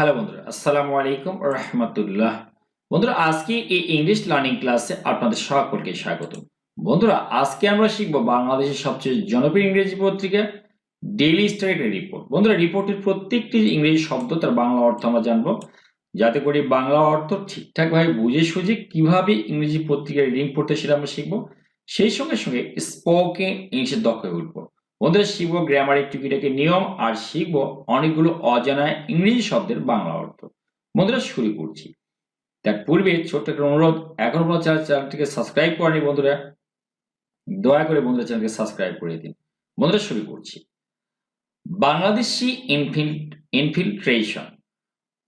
Hello বন্ধুরা, আসসালামু আলাইকুম রহমতুল্লাহ। বন্ধুরা, আজকে এই ইংলিশ লার্নিং ক্লাসে আপনাদের সকলকে স্বাগত বন্ধুরা, আজকে আমরা শিখব বাংলাদেশের সবচেয়ে জনপ্রিয় ইংরেজি পত্রিকা ডেইলি স্টারের রিপোর্ট বন্ধুরা রিপোর্টের প্রত্যেকটি ইংরেজি শব্দ তার বাংলা অর্থ আমরা জানব। যাতে করে বাংলা অর্থ ঠিকঠাকভাবে বুঝে সুঝে কীভাবে ইংরেজি পত্রিকার রিডিং পড়তে সেটা আমরা শিখব। সেই সঙ্গে সঙ্গে স্পোকেন ইংলিশের দক্ষ উঠবো। বন্ধুরা শিখব গ্রামারের টুকিটাকে নিয়ম আর শিখব অনেকগুলো অজানা ইংরেজি শব্দের বাংলা অর্থ। বন্ধুরা, শুরু করছি। তার পূর্বে ছোট্ট একটা অনুরোধ, এখন পর্যন্ত চ্যানেল- চ্যানেলটিকে সাবস্ক্রাইব করেনি বন্ধুরা, দয়া করে বন্ধুরা চ্যানেলকে সাবস্ক্রাইব করে দিন। বন্ধুরা, শুরু করছি। বাংলাদেশি ইনফিল ইনফিল্ট্রেশন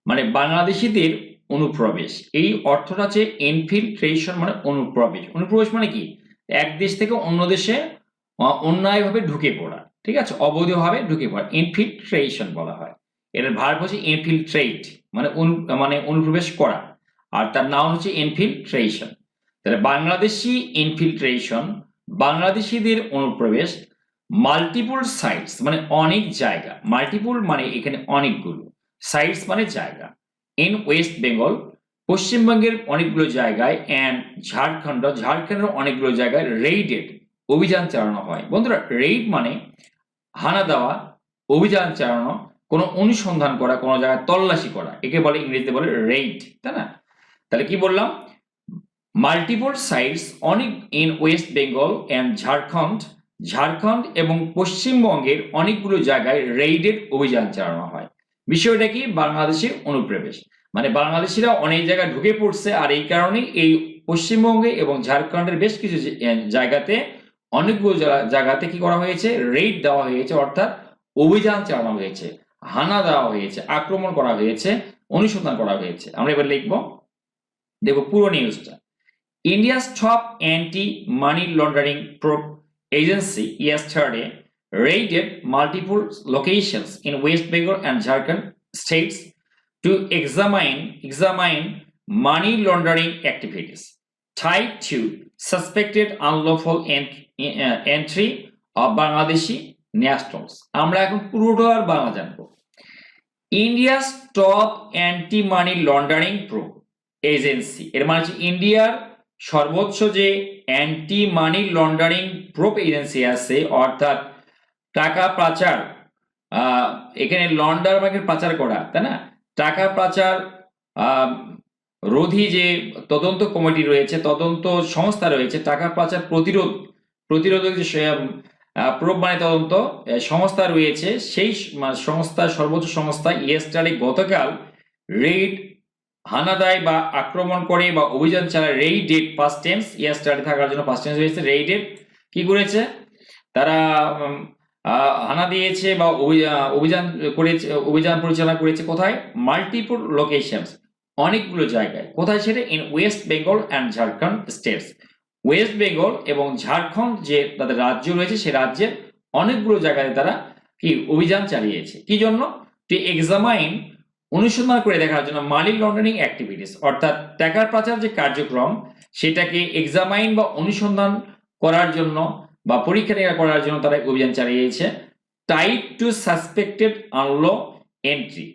মানে বাংলাদেশিদের অনুপ্রবেশ। এই অর্থটা হচ্ছে ইনফিল্ট্রেশন মানে অনুপ্রবেশ। অনুপ্রবেশ মানে কি? এক দেশ থেকে অন্য দেশে অন্যায়ভাবে ঢুকে পড়া, ঠিক আছে? অবৈধভাবে ঢুকে পড়া ইনফিল্ট্রেশন বলা হয়। এর ভার্ব হচ্ছে ইনফিল্ট্রেট মানে অনু মানে অনুপ্রবেশ করা। আর তার নাম হচ্ছে ইনফিল্ট্রেশন তাহলে বাংলাদেশি ইনফিল্ট্রেশন বাংলাদেশিদের অনুপ্রবেশ মাল্টিপুল সাইটস মানে অনেক জায়গা। মাল্টিপুল মানে এখানে অনেকগুলো। সাইটস মানে জায়গা। ইন ওয়েস্ট বেঙ্গল পশ্চিমবঙ্গের অনেকগুলো জায়গায় অ্যান্ড ঝাড়খণ্ড ঝাড়খণ্ডের অনেকগুলো জায়গায় রেইডেড অভিযান চালানো হয়। বন্ধুরা রেইড মানে হানা দেওয়া, অভিযান চালানো, কোনো অনুসন্ধান করা, কোনো জায়গায় তল্লাশি করা, একে বলে ইংরেজিতে বলে রেইড তাই না? তাহলে কি বললাম? মাল্টিপল সাইটস অনেক in West Bengal and Jharkhand Jharkhand এবং পশ্চিমবঙ্গের অনেকগুলো জায়গায় রেইডের অভিযান চালানো হয়। বিষয়টা কি? বাংলাদেশের অনুপ্রবেশ। মানে বাংলাদেশিরা অনেক জায়গায় ঢুকে পড়ছে, আর এই কারণেই এই পশ্চিমবঙ্গে এবং ঝাড়খণ্ডের বেশ কিছু জায়গাতে অনেকগুলো জায়গাতে কি করা হয়েছে রেড দেওয়া হয়েছে অর্থাৎ অভিযান চালানো হয়েছে হানা দেওয়া হয়েছে আক্রমণ করা হয়েছে অনুসন্ধান করা হয়েছে আমরা এবার লিখব দেখব পুরো নিউজটা India's top anti money laundering agency yesterday raided multiple locations in West Bengal and Jharkhand states to examine examine money laundering activities tied to ent- uh, entry of Bangladeshi nationals. আমরা এখন পুরোটা আর বাংলা জানব India's top anti money laundering probe agency এর মানে হচ্ছে ইন্ডিয়ার সর্বোচ্চ যে anti money laundering probe agency আছে অর্থাৎ টাকা পাচার এখানে লন্ডার মানে পাচার করা তাই না টাকা পাচার রোধী যে তদন্ত কমিটি রয়েছে, তদন্ত সংস্থা রয়েছে, টাকা পাচার প্রতিরোধ, প্রতিরোধক যে প্রোপ মানে তদন্ত সংস্থা রয়েছে, সেই স- সংস্থার সর্বোচ্চ সংস্থা ইয়েস্টারে গতকাল রেড হানাদায় বা আক্রমণ করে বা অভিযান চালায় রেইডেড পাস্ট টেন্স ইয়াস্টারে থাকার জন্য পাস্ট টেন্স হয়েছে রেইডেড কি করেছে? তারা হানা দিয়েছে বা অভি- অভিযান করেছে, অভিযান পরিচালনা করেছে কোথায়? মাল্টিপল লোকেশনস অনেকগুলো জায়গায়। কোথায় সেটা? In West Bengal and Jharkhand states West Bengal এবং ঝাড়খণ্ড যে তাদের রাজ্য রয়েছে, সে রাজ্যের অনেকগুলো জায়গায় তারা কি অভিযান চালিয়েছে। কি জন্য? টু এক্সামাইন অনুসন্ধান করে দেখার জন্য মানি লন্ডারিং অ্যাক্টিভিটিস অর্থাৎ টাকার পাচার যে কার্যক্রম, সেটাকে এক্সামাইন বা অনুসন্ধান করার জন্য বা পরীক্ষা নিরীক্ষা করার জন্য তারা অভিযান চালিয়েছে। টাইপ টু সাসপেক্টেড আনলো এন্ট্রি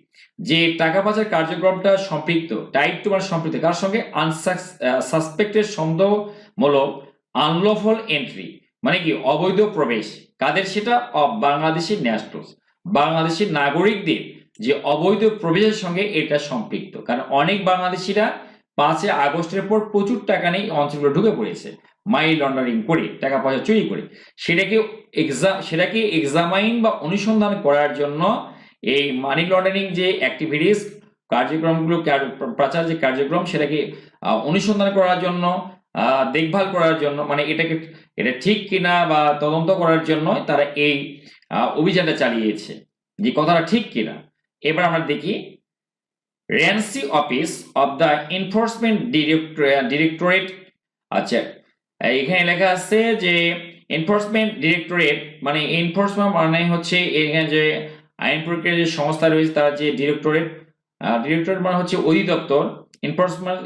যে টাকা পাচার কার্যক্রমটা সম্পৃক্ত টাইপ টু মানে সম্পৃক্ত, কার সঙ্গে? আনসাসপেক্টেড সন্দেহমূলক আনলফল এন্ট্রি মানে কি? অবৈধ প্রবেশ। কাদের সেটা? অব বাংলাদেশের ন্যাশনালস বাংলাদেশের নাগরিকদের যে অবৈধ প্রবেশের সঙ্গে এটা সম্পৃক্ত। কারণ অনেক বাংলাদেশিরা পাঁচে আগস্টের পর প্রচুর টাকা নিয়ে অঞ্চলগুলো ঢুকে পড়েছে মানি লন্ডারিং করে, টাকা পয়সা চুরি করে। সেটাকে এক্সাম সেটাকে এক্সামাইন বা অনুসন্ধান করার জন্য এই মানি লন্ডারিং যে অ্যাক্টিভিটিস কার্যক্রমগুলো প্রচার যে কার্যক্রম, সেটাকে অনুসন্ধান করার জন্য দেখভাল করার জন্য মানে এটাকে, এটা ঠিক কিনা বা তদন্ত করার জন্য তারা এই অভিযানটা চালিয়েছে। যে কথাটা ঠিক কিনা। এবার আমরা দেখি রেন্সি office of the enforcement directorate আচ্ছা এখানে লেখা আছে যে এনফোর্সমেন্ট ডিরেক্টরেট মানে এনফোর্সমেন্ট মানে হচ্ছে এখানে যে আইন প্রক্রিয়ার যে সংস্থা রয়েছে, তার যে ডিরেক্টরেট ডিরেক্টরেট মানে হচ্ছে অধিদপ্তর। এনফোর্সমেন্ট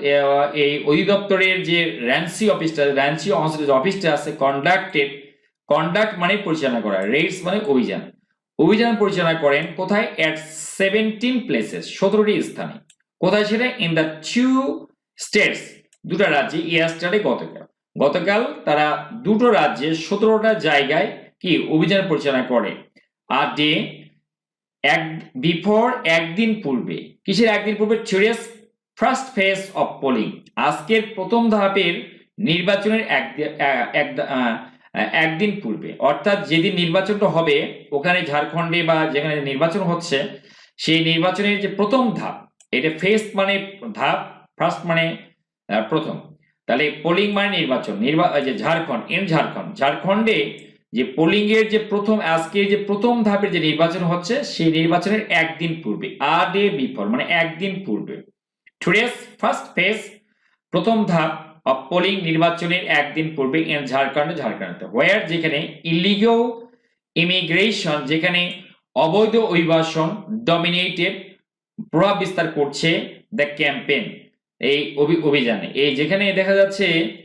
এই অধিদপ্তরের যে র্যান্সি অফিসটা র্যান্সি যে অফিসটা আছে কন্ডাক্টেড কন্ডাক্ট মানে পরিচালনা করা রেডস মানে অভিযান। অভিযান পরিচালনা করেন কোথায়? এট সেভেন্টিন প্লেসেস সতেরোটি স্থানে। কোথায় সেটা? ইন দ্য টু স্টেটস দুটো রাজ্যে ইয়াস্টারে গতকাল। গতকাল তারা দুটো রাজ্যে সতেরোটা জায়গায় কি অভিযান পরিচালনা করে। আর ডে এক বিফোর একদিন পূর্বে। কিসের একদিন পূর্বে? টুরিয়াস ফার্স্ট ফেজ অফ পোলিং আজকের প্রথম ধাপের নির্বাচনের এক এক- একদিন পূর্বে। অর্থাৎ যেদিন নির্বাচনটা হবে, ওখানে ঝাড়খণ্ডে বা যেখানে নির্বাচন হচ্ছে, সেই নির্বাচনের যে প্রথম ধাপ, এটা ফেস মানে ধাপ ফার্স্ট মানে প্রথম। তাহলে পোলিং মানে নির্বাচন। নির্বা ঝাড়খণ্ড ইন ঝাড়খণ্ড। ঝাড়খণ্ডে যে পোলিং এর যে প্রথম, আজকে যে প্রথম ধাপের যে নির্বাচন হচ্ছে, সেই নির্বাচনের একদিন পূর্বে, আ ডে বিফোর মানে একদিন পূর্বে। টুডেস ফার্স্ট ফেজ প্রথম ধাপ অফ পোলিং নির্বাচনের একদিন পূর্বে ঝাড়খণ্ড ঝাড়খণ্ডে ওয়ার যেখানে ইলিগো ইমিগ্রেশন যেখানে অবৈধ অভিবাসন ডমিনেটেড প্রভাব বিস্তার করছে দ্য ক্যাম্পেন এই অভি- অভিযানে। এই যেখানে দেখা যাচ্ছে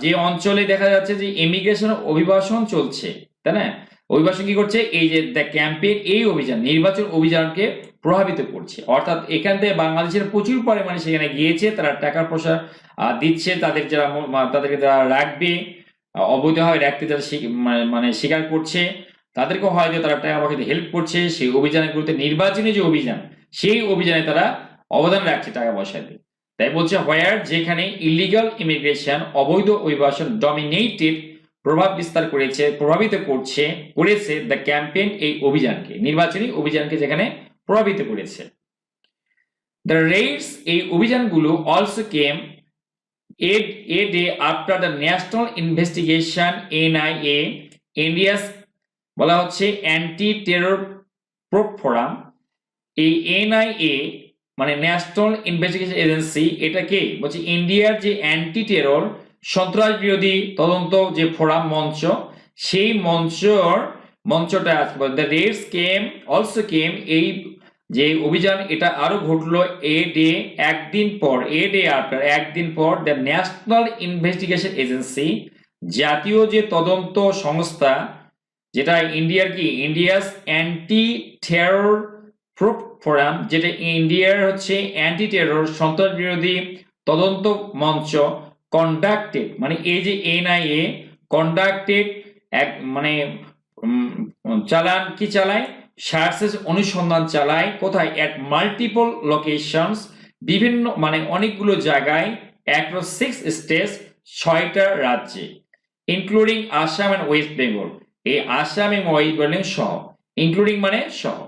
যে অঞ্চলে দেখা যাচ্ছে যে ইমিগ্রেশন অভিবাসন চলছে, তাই না? অভিবাসন কি করছে? এই যে দ্য ক্যাম্পেইন এই অভিযান, নির্বাচন অভিযানকে প্রভাবিত করছে। অর্থাৎ এখান থেকে বাংলাদেশের প্রচুর পরিমাণে সেখানে গিয়েছে, তারা টাকা পয়সা দিচ্ছে, তাদের যারা তাদেরকে যারা রাখবে অবৈধভাবে রাখতে স্বী- মানে- স্বীকার করছে। তাদেরকে হয়তো তারা টাকা পয়সা হেল্প করছে। সেই অভিযানগুলোতে নির্বাচনী যে অভিযান, সেই অভিযানে তারা অবদান রাখছে টাকা পয়সা দিয়ে। তাই বলছে হোয়ার যেখানে ইলিগাল ইমিগ্রেশন অবৈধ অভিবাসন ডমিনেটেড প্রভাব বিস্তার করেছে, প্রভাবিত করছে, করেছে দ্য ক্যাম্পেইন এই অভিযানকে, নির্বাচনী অভিযানকে যেখানে প্রভাবিত করেছে। দ্য রেইডস এই অভিযানগুলো also came a a day after the national investigation NIA India's বলা হচ্ছে অ্যান্টি টেরর প্রোপ ফোরাম এই এনআইএ মানে ন্যাশনাল ইনভেস্টিগেশন এজেন্সি এটাকে বলছে ইন্ডিয়ার যে অ্যান্টি টেরর সন্ত্রাস বিরোধী তদন্ত যে ফোরাম মঞ্চ, সেই মঞ্চর, মঞ্চটা the Reds came also came এই যে অভিযান, এটা আরও ঘটলো এ ডে একদিন পর এ ডে আফটার একদিন পর দ্য ন্যাশনাল ইনভেস্টিগেশন এজেন্সি জাতীয় যে তদন্ত সংস্থা, যেটা ইন্ডিয়ার কি? ইন্ডিয়াস অ্যান্টি টেরর ফোরাম, যেটা ইন্ডিয়ার হচ্ছে অ্যান্টি টেরর সন্ত্রাস বিরোধী তদন্ত মঞ্চ কন্ডাক্টেড মানে এই যে এনআইএ কন্ডাক্টেড এক মানে চালান কি চালায়? সার্চেস অনুসন্ধান চালায়, কোথায়? অ্যাট মাল্টিপল লোকেশনস বিভিন্ন মানে অনেকগুলো জায়গায় অ্যাক্রস সিক্স স্টেটস ছয়টা রাজ্যে including Assam and West Bengal এই আসাম এবং ওয়েস্ট বেঙ্গল সহ ইনক্লুডিং মানে সহ।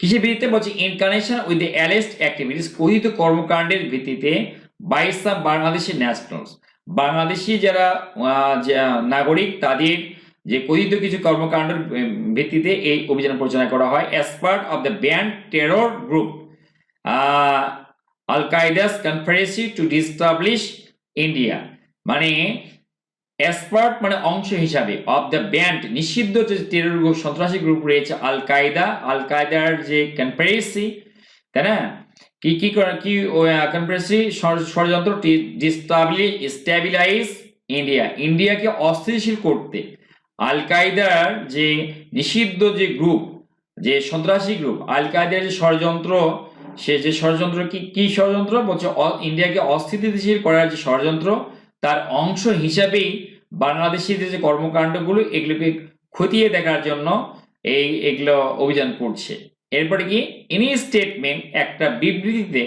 কৃষি ভিত্তিতে বলছে in connection with the alleged activities কথিত কর্মকাণ্ডের ভিত্তিতে by some Bangladeshi nationals Bangladeshi যারা নাগরিক, তাদের যে কথিত কিছু কর্মকাণ্ডের ভিত্তিতে এই অভিযান পরিচালনা করা হয় as part of the banned terror group Al Qaeda's conspiracy to destabilise India মানে এক্সপার্ট মানে অংশ হিসাবে অফ দ্য ব্যান্ড নিষিদ্ধ যে টেরর গ্রুপ, সন্ত্রাসী গ্রুপ রয়েছে আল কায়দা আল কায়দার যে কনফারেন্সি তাই না? কি কি কি কনফারেন্সি ষড়যন্ত্র স্ট্যাবিলাইজ ইন্ডিয়া ইন্ডিয়াকে অস্থিতিশীল করতে। আল কায়দার যে নিষিদ্ধ যে গ্রুপ, যে সন্ত্রাসী গ্রুপ আল কায়দার যে ষড়যন্ত্র, সে যে ষড়যন্ত্র কি কি ষড়যন্ত্র? বলছে ইন্ডিয়াকে অস্থিতিশীল করার যে ষড়যন্ত্র তার অংশ হিসাবেই বাংলাদেশিদের যে কর্মকাণ্ডগুলো এগুলোকে খতিয়ে দেখার জন্য এই এগুলো অভিযান করছে। এরপরে কি? ইনি স্টেটমেন্ট একটা বিবৃতিতে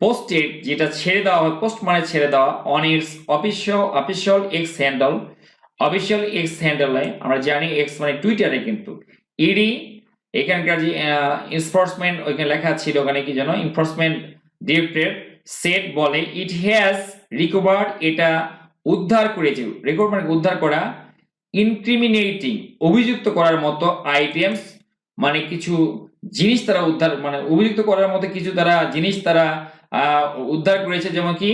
পোস্টেড যেটা ছেড়ে দেওয়া হয় পোস্ট মানে ছেড়ে দেওয়া on its official official X handle official X হ্যান্ডেলে আমরা জানি এক্স মানে টুইটারে কিন্তু ইডি এখানকার যে এনফোর্সমেন্ট ওইখানে লেখা ছিল ওখানে কি যেন এনফোর্সমেন্ট ডিরেক্টরেট সেট বলে ইট হ্যাজ রিকভার্ড এটা উদ্ধার করেছে। রেকর্ড মানে উদ্ধার করা ইনক্রিমিনেটিং অভিযুক্ত করার মতো আইটেমস মানে কিছু জিনিস তারা উদ্ধার মানে অভিযুক্ত করার মতো কিছু তারা জিনিস তারা উদ্ধার করেছে, যেমন কি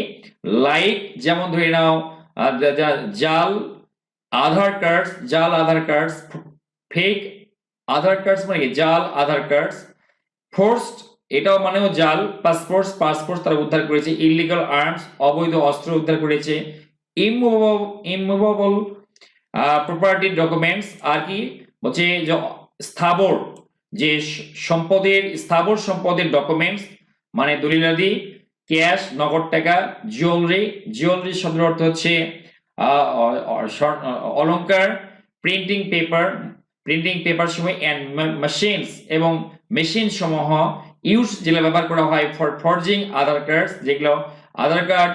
লাইক যেমন ধরে নাও জাল, আধার কার্ড জাল, Aadhaar card fake Aadhaar card মানে কি, জাল, আধার কার্ড ফোর্সড এটাও মানেও জাল পাসপোর্ট পাসপোর্ট তারা উদ্ধার করেছে ইলিগাল আর্মস অবৈধ অস্ত্র উদ্ধার করেছে ইমুভেবল প্রপার্টি ডকুমেন্টস আর কি বলছে যে স্থাবর যে সম্পদের স্থাবর সম্পদের ডকুমেন্টস মানে দলিলাদি ক্যাশ নগদ টাকা জুয়েলারি জুয়েলারি শব্দের অর্থ হচ্ছে আহ, অ- অ- স্বর্ণ- অলংকার প্রিন্টিং পেপার প্রিন্টিং পেপার সময় অ্যান্ড মেশিনস এবং মেশিন সমূহ ইউজ যেগুলো ব্যবহার করা হয় ফর ফর্জিং আধার কার্ড যেগুলো আধার কার্ড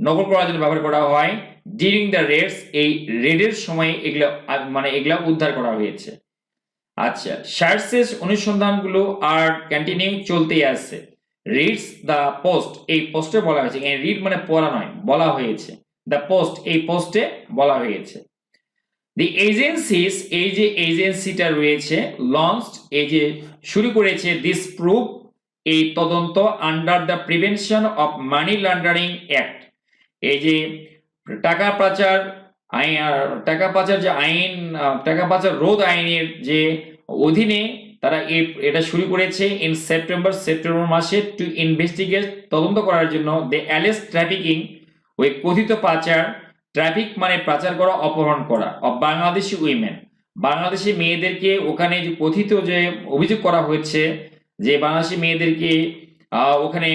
নকল করার জন্য ব্যবহার করা হয় ডিউরিং দ্য রেডস এই রেডের সময় এগুলো মানে এগুলো উদ্ধার করা হয়েছে। আচ্ছা সার্চেস অনুসন্ধানগুলো আর কন্টিনিউ চলতেই আছে। রিডস দ্য পোস্ট এই পোস্টে বলা হয়েছে। রিড মানে পড়া নয়, বলা হয়েছে। দ্য পোস্ট এই পোস্টে বলা হয়েছে। দি এজেন্সিস এই যে এজেন্সিটা রয়েছে লঞ্চ এই যে শুরু করেছে দিস প্রুফ এই তদন্ত under the prevention of money laundering act এই যে টাকা পাচার আইন টাকা পাচার যে আইন টাকা পাচার রোধ আইনের যে অধীনে তারা এটা শুরু করেছে ইন সেপ্টেম্বর সেপ্টেম্বর মাসে টু ইনভেস্টিগেট তদন্ত করার জন্য দে অ্যালেস ট্রাফিকিং ওই কথিত পাচার ট্রাফিক মানে পাচার করা, অপহরণ করা অফ বাংলাদেশি উইমেন বাংলাদেশি মেয়েদেরকে ওখানে যে কথিত যে অভিযোগ করা হয়েছে যে বাংলাদেশি মেয়েদেরকে ওখানে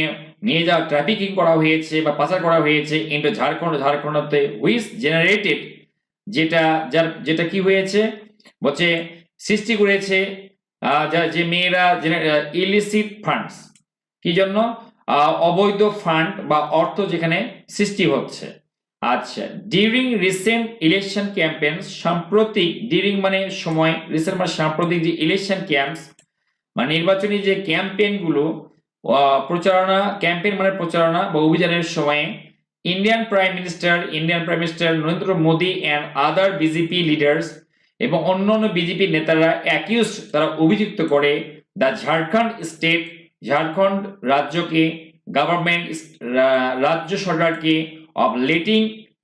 নিয়ে যাওয়া ট্রাফিকিং করা হয়েছে বা পাচার করা হয়েছে ইন্টু ঝাড়খণ্ড, ঝাড়খণ্ডতে হুইস জেনারেটেড যেটা, যার, যেটা কি হয়েছে? বলছে সৃষ্টি করেছে যে মেয়েরা ইলিসিট ফান্ডস কি জন্য? অবৈধ ফান্ড বা অর্থ যেখানে সৃষ্টি হচ্ছে। আচ্ছা ডিউরিং রিসেন্ট ইলেকশন ক্যাম্পেন সাম্প্রতিক ডিউরিং মানে সময় রিসেন্ট মানে সাম্প্রতিক যে ইলেকশন ক্যাম্পস মানে নির্বাচনী যে ক্যাম্পেইনগুলো প্রচারণা, ক্যাম্পেইন মানে প্রচারণা বা অভিযানের সময়ে Indian prime minister Indian prime minister Narendra Modi and other BJP leaders এবং অন্যান্য বিজেপি নেতারা অ্যাকিউজ তারা অভিযুক্ত করে দ্য ঝাড়খণ্ড স্টেট ঝাড়খণ্ড রাজ্যকে গভর্নমেন্ট রাজ্য সরকারকে অব লেটিং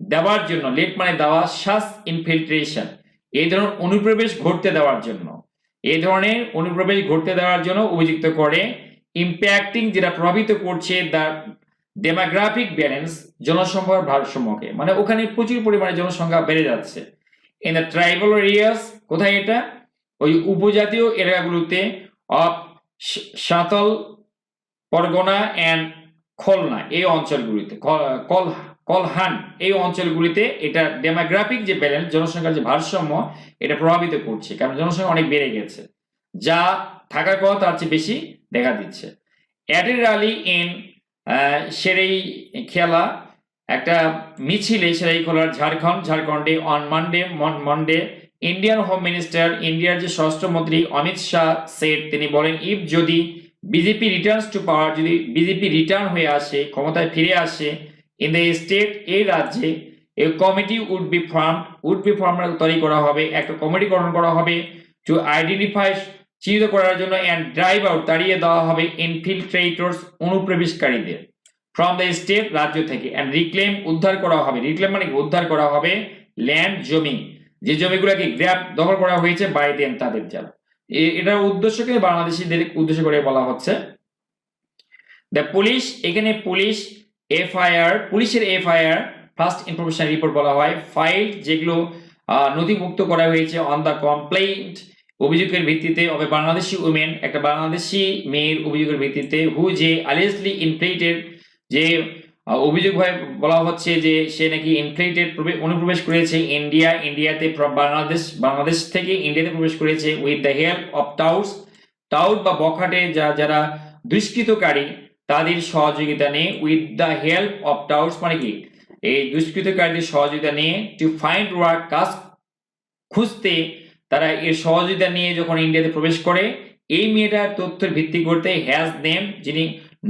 দেওয়ার জন্য লেট মানে দেওয়া শ্বাস ইনফিল্ট্রেশন এই ধরনের অনুপ্রবেশ ঘটতে দেওয়ার জন্য। এই ধরনের অনুপ্রবেশ ঘটতে দেওয়ার জন্য অভিযুক্ত করে। ইম্প্যাক্টিং যেটা প্রভাবিত করছে দ্য ডেমোগ্রাফিক ব্যালেন্স জনসংখ্যার ভারসাম্যকে। মানে ওখানে প্রচুর পরিমাণে জনসংখ্যা বেড়ে যাচ্ছে। ইন দ্য ট্রাইবাল এরিয়াস কোথায় এটা? ওই উপজাতীয় এলাকাগুলোতে অফ সাঁতল পরগনা অ্যান্ড খলনা, এই অঞ্চলগুলিতে ক- কল কলহান, এই অঞ্চলগুলিতে এটা ডেমোগ্রাফিক যে ব্যালেন্স জনসংখ্যার যে ভারসাম্য, এটা প্রভাবিত করছে। কারণ জনসংখ্যা অনেক বেড়ে গেছে। যা থাকার কথা তার চেয়ে বেশি দেখা দিচ্ছে। অ্যাডের র্যালি ইন সেরেই খেলা, একটা মিছিলে সেরাই খোলার ঝাড়খণ্ড, ঝাড়খণ্ডে on Monday Monday Indian home minister ইন্ডিয়ার যে স্বরাষ্ট্রমন্ত্রী অমিত শাহ সেট, তিনি বলেন ইফ যদি বিজেপি রিটার্নস টু পাওয়ার যদি বিজেপি রিটার্ন হয়ে আসে, ক্ষমতায় ফিরে আসে ইন দ্য স্টেট এই রাজ্যে a committee would be form would be form তৈরি করা হবে, একটা কমিটি গঠন করা হবে টু আইডেন্টিফাই চিহ্নিত করার জন্য অ্যান্ড ড্রাইভ আউট তাড়িয়ে দেওয়া হবে ইনফিল্ট্রেটর্স অনুপ্রবেশকারীদের ফ্রম দ্য স্টেট রাজ্য থেকে অ্যান্ড রিক্লেম উদ্ধার করা হবে। রিক্লেম মানে? উদ্ধার করা হবে ল্যান্ড জমি। যে জমিগুলোকে গ্র্যাপ দখল করা হয়েছে বাই দেন তাদের যারা এটার উদ্দেশ্যকে বাংলাদেশিদের উদ্দেশ্য করে বলা হচ্ছে। দ্য পুলিশ এখানে পুলিশ এফআইআর, পুলিশের এফআইআর ফার্স্ট ইনফরমেশন রিপোর্ট বলা হয় ফাইল যেগুলো নথিভুক্ত করা হয়েছে অন দ্য কমপ্লেইন্ট অভিযোগের ভিত্তিতে হবে বাংলাদেশি উমেন একটা বাংলাদেশি মেয়ের অভিযোগের ভিত্তিতে হু যে আলিয়াসলি ইনফ্লেটেড যে অভিযোগ বলা হচ্ছে যে সে নাকি ইনফ্লেটেড অনুপ্রবেশ করেছে ইন্ডিয়া ইন্ডিয়াতে বাংলাদেশ বাংলাদেশ থেকে ইন্ডিয়াতে প্রবেশ করেছে with the help of touts tout বা বখাটে যা, যারা দুষ্কৃতকারী তাদের সহযোগিতা নিয়ে with the help of touts মানে কি? এই দুষ্কৃতকারীদের সহযোগিতা নিয়ে টু ফাইন্ড ওয়ার্ক কাজ খুঁজতে তারা এর সহযোগিতা নিয়ে যখন ইন্ডিয়াতে প্রবেশ করে, এই মেয়েটার তথ্যের ভিত্তি করতে হ্যাজ নেম যিনি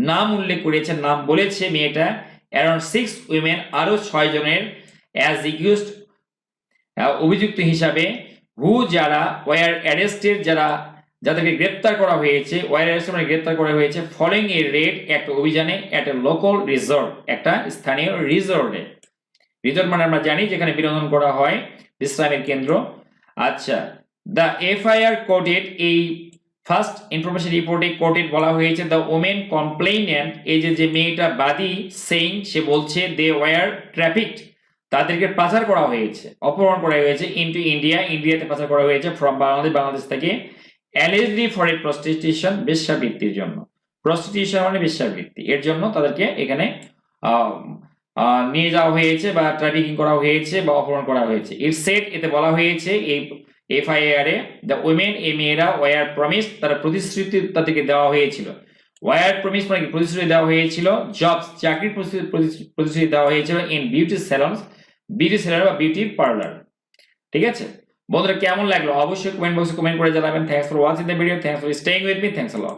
নাম উল্লেখ করেছেন, নাম বলেছে মেয়েটা অ্যারাউন্ড সিক্স উইমেন আরও ছয় জনের অ্যাজ ইকিউজড অভিযুক্ত হিসাবে হু যারা ওয়ার অ্যারেস্টের যারা যাদেরকে গ্রেপ্তার করা হয়েছে মানে গ্রেপ্তার করা হয়েছে ফলোইং এ রেড একটা অভিযানে একটা লোকাল রিসর্ট একটা স্থানীয় রিসর্টে রিসর্ট মানে আমরা জানি যেখানে বিনোদন করা হয়, বিশ্রামের কেন্দ্র। আচ্ছা দ্য এফআইআর কোডেড এই ফার্স্ট ইনফরমেশন রিপোর্টে কোটেড বলা হয়েছে দ্য ওমেন কমপ্লেইনেন্ট এই যে যে মেয়েটা বাদী সেইং সে বলছে দে ওয়ার ট্রাফিকড তাদেরকে পাচার করা হয়েছে, অপহরণ করা হয়েছে ইন্টু ইন্ডিয়া ইন্ডিয়াতে পাচার করা হয়েছে ফ্রম বাংলাদেশ বাংলাদেশ থেকে। অ্যালিজলি ফর এ প্রস্টিটিউশন বেশ্যাবৃত্তির জন্য। প্রস্টিটিউশন মানে বেশ্যাবৃত্তি এর জন্য তাদেরকে এখানে নিয়ে যাওয়া হয়েছে বা ট্রাফিকিং করা হয়েছে বা অপহরণ করা হয়েছে। এর সেট এতে বলা হয়েছে, এই এফআইআর এ দ্য উইমেন এ মেয়েরা ওয়ার প্রমিস তারা প্রতিশ্রুতি তাদেরকে দেওয়া হয়েছিল। ওয়ার প্রমিস মানে কি? প্রতিশ্রুতি দেওয়া হয়েছিল। জবস চাকরির প্রতিশ্রুতি দেওয়া হয়েছিল in beauty salons beauty salon বা বিউটি পার্লার ঠিক আছে? বন্ধুরা, কেমন লাগল? অবশ্যই কমেন্ট বক্সে কমেন্ট করে জানাবেন। Thanks for watching the video thanks for staying with me thanks a lot